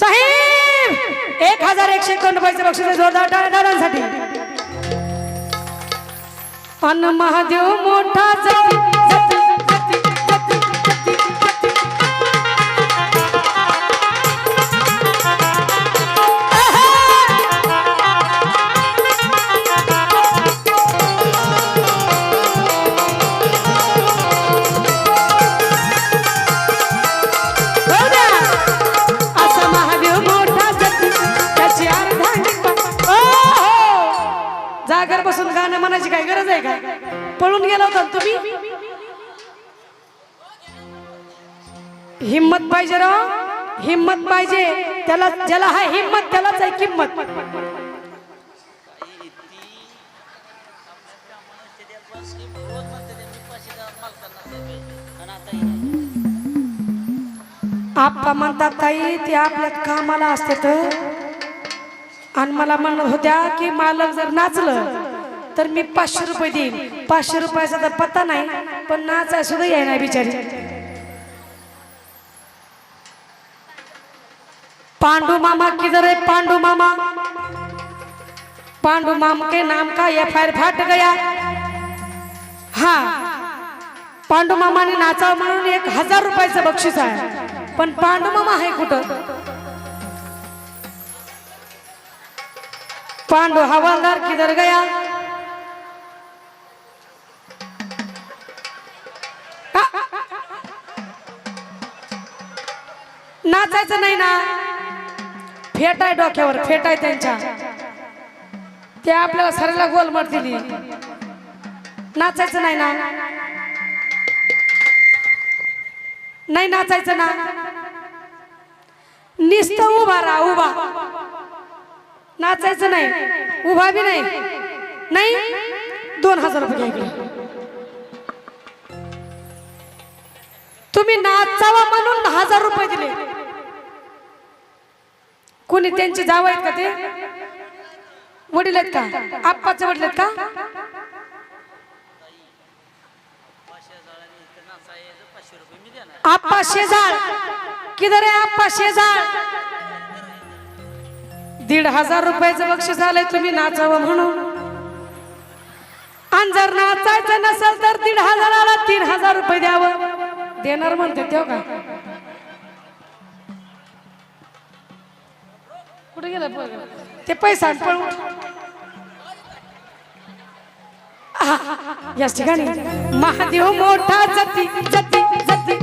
साहेब एक हजार एकशे एकावन्न रुपयाचे बक्षीस जोरदार टाळ्या दादांसाठी. अन महादेव मोठा जती. पळून गेला होता तुम्ही? हिम्मत पाहिजे राव हो. हिम्मत पाहिजे. त्याला ज्याला हा हिम्मत त्यालाच आहे किंमत. आप्पा म्हणतात ताई ते आपल्या कामाला असते तर? आणि मला म्हणत होत्या की मालक जर नाचलं तर मी पाचशे रुपये देईन. पाचशे रुपयाचा तर पत्ता नाही पण नाचा सुद्धा नाही बिचारी. पांडू मामा किधर है पांडू मामा? पांडू माम के नाम का एफ आई फाट गया? हा. पांडू मामाने नाचावं म्हणून एक हजार रुपयाचं बक्षीस आहे. पण पांडू मामा आहे कुठं? पांडू हवालदार किधर गया? नाचायचं नाही ना. फेट आहे डोक्यावर फेट आहे त्यांच्या. ते आपल्याला सरायला गोल दिली. नाचायचं नाही ना. नाही नाचायचं ना. निस्त उभा राहा उभा. नाचायचं नाही. उभा बी नाही. नाही? दोन हजार रुपये तुम्ही नाचावा म्हणून हजार रुपये कोणी त्यांची जाव आहेत का ते वडील आहेत का? आप्पाचे वडील आहेत का? आप्पा शेजाळ. किधर आहे आप्पा शेजाळ? दीड हजार रुपयाचं बक्षीस आलंय तुम्ही नाचावं म्हणून. आणि जर नाचायचं नसेल तर दीड हजाराला तीन हजार रुपये द्यावं. देणार म्हणते तेव्हा का? कुठे गेलं? ते पैसा पळून याच ठिकाणी महादेव मोठा जती जती जती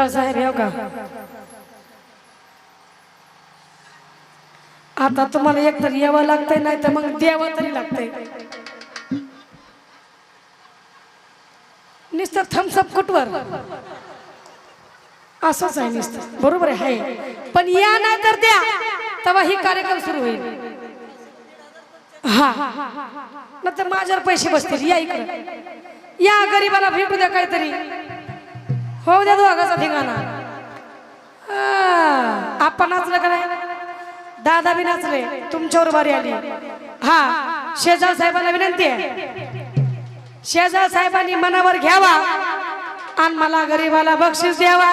शेजाळ साहेब येऊ का आता तुम्हाला एकतर यावं लागतंय नाही तर मग द्यावं तरी लागतंय. निस्तर थम्सअप कुटवर असंच आहे नुसतं. बरोबर आहे पण या नाही तर द्या. तेव्हा ही कार्यक्रम सुरू होईल. हा. नंतर माझ्यावर पैसे बसतील. या इकडे. या गरीबाला भेटू द्या काहीतरी. हो द्या दोघाचा ठिकाणा आपण नाचलं का नाही? दादा बी नाचले तुमच्यावर बारी आली. हा शेजाळ साहेबांना विनंती आहे. शेजाळ साहेबांनी मनावर घ्यावा आणि मला गरीबाला बक्षीस द्यावा.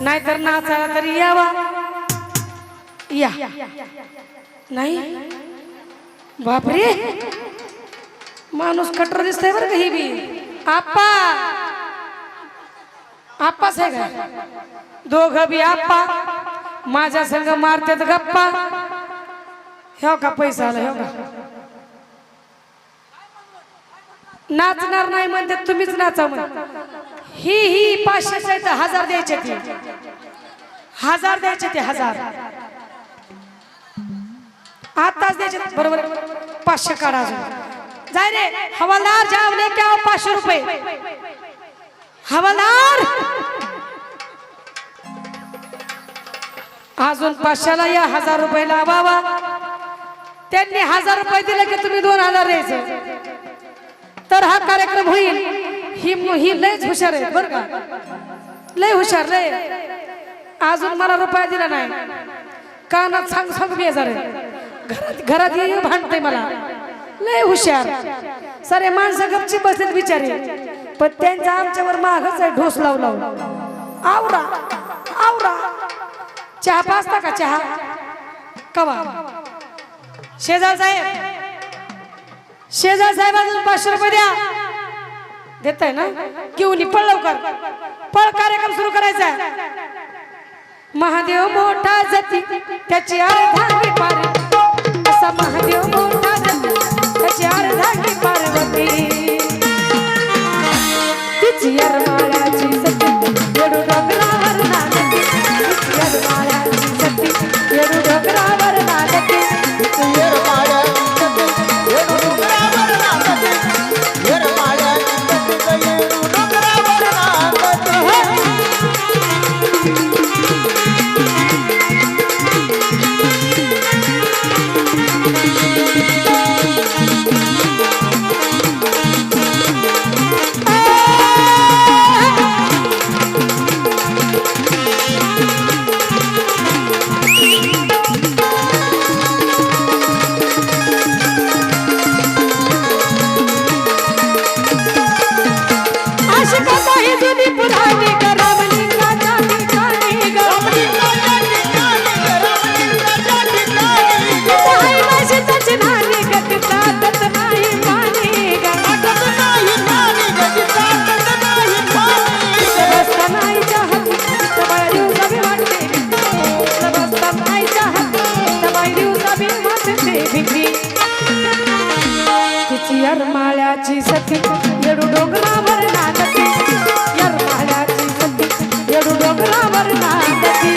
नाहीतर नाचायला तरी यावा. या. नाही? बापरे! माणूस कटर दिसतंय बरं का ही बी. आप्पा आप्पाच आहे का दोघ बी आप्पा माझ्या संग मारतात गप्पा. हो का पैसा आला हो का? नाचणार नाही म्हणते तुम्हीच नाचा म्हण ही ही पाचशे तर हजार द्यायचे ते. हजार द्यायचे ते हजार. आताच द्यायचे बरोबर. पाचशे काढा जाय रे हवालदार जावले क्या पाचशे रुपये. हवालदार! अजून पाचशेला या हजार रुपये लावावा. त्यांनी हजार रुपये दिले की तुम्ही दोन हजार द्यायचे. तर हा कार्यक्रम होईल. ही ही लयच हुशार आहे बर का. लय हुशार लय. अजून मला रुपया दिला नाही. कानात सांग सांग बेजार घरात घरात ये भांडते मला. लय हुशार. सारे माणसं गपची बसेल बिचारी. पण त्यांचा आमच्यावर मागच आहे ढोस लावला लावू आवरा आवरा. चहा पाचता का चहा? कवा? शेजार साहेब. शेजार साहेब अजून पाचशे रुपये द्या. देत आहे ना? घेऊन पळ लवकर. पळ कार्यक्रम सुरू करायचा आहे. महादेव मोठा जती त्याची अर्धा पार असा महादेव मोठा वाटते भिकरी. तिची अरमाळ्याची सती येडू डोंगरावर नाचती अरमाळ्याची सती येडू डोंगरावर नाचती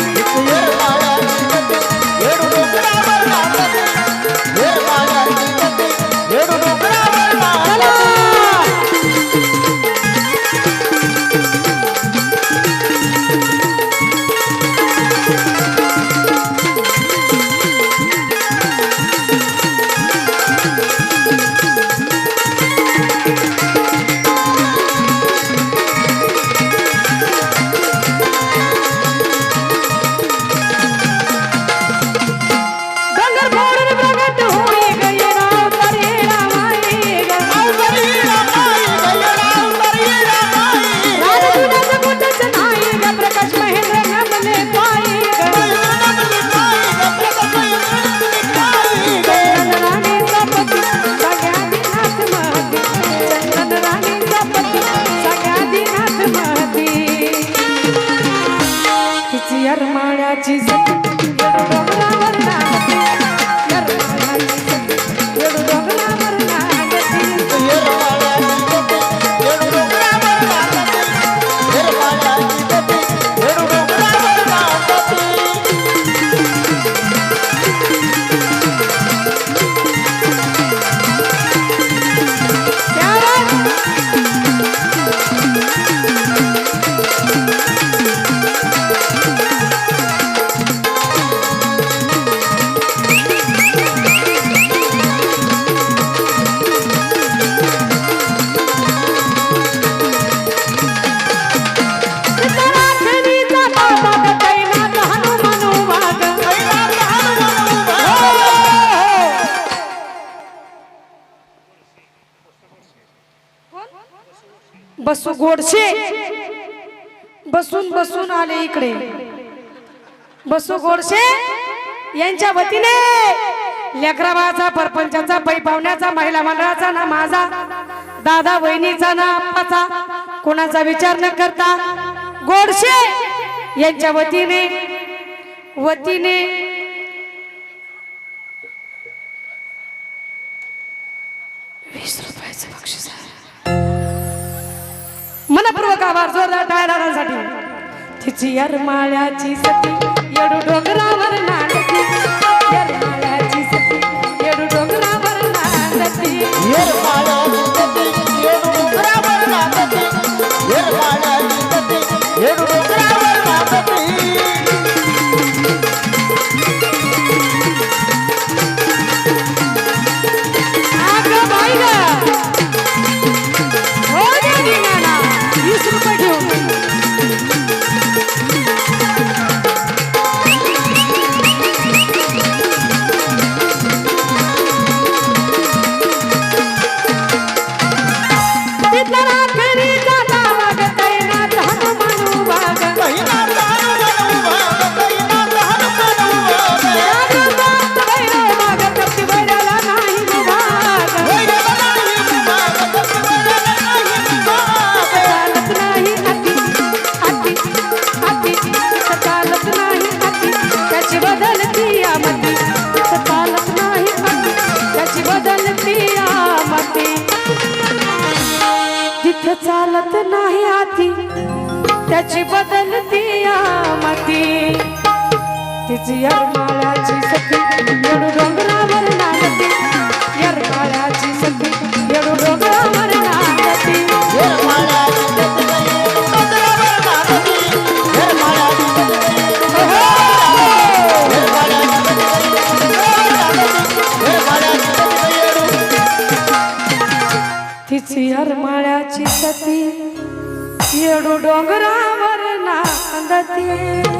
बसू गोडशे. बसून बसून आले इकडे. बसू गोडशे यांच्या वतीने लेकराबाचा परपंचाचा पै पाहुण्याचा महिला मंडळाचा ना माझा दादा वहिनीचा ना आप्पाचा कोणाचा विचार न करता गोडशे यांच्या वतीने वतीने जोरदार जोरात डायरासाठी तिची यरमाळ्याची सती येडू डोंगरावर नाटकी यरमाळ्याची सती येडू डोंगरावर नाटकी नाही हाती त्याची बदलती आमती. मती तिची यरमाळाची सती येडू ખેડૂ ડોંગરાવર ના અંદતી